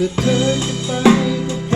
เธอจะไปก็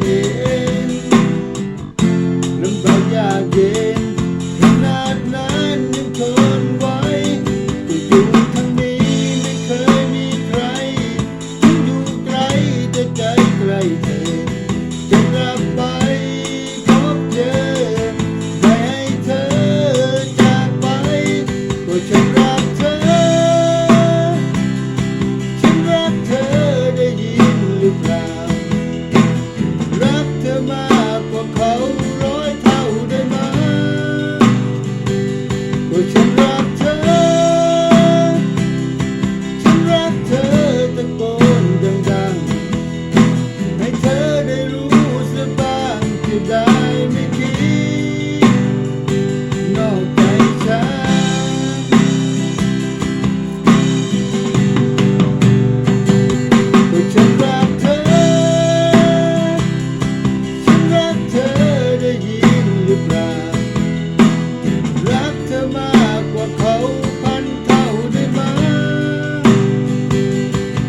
yeah.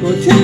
Vou te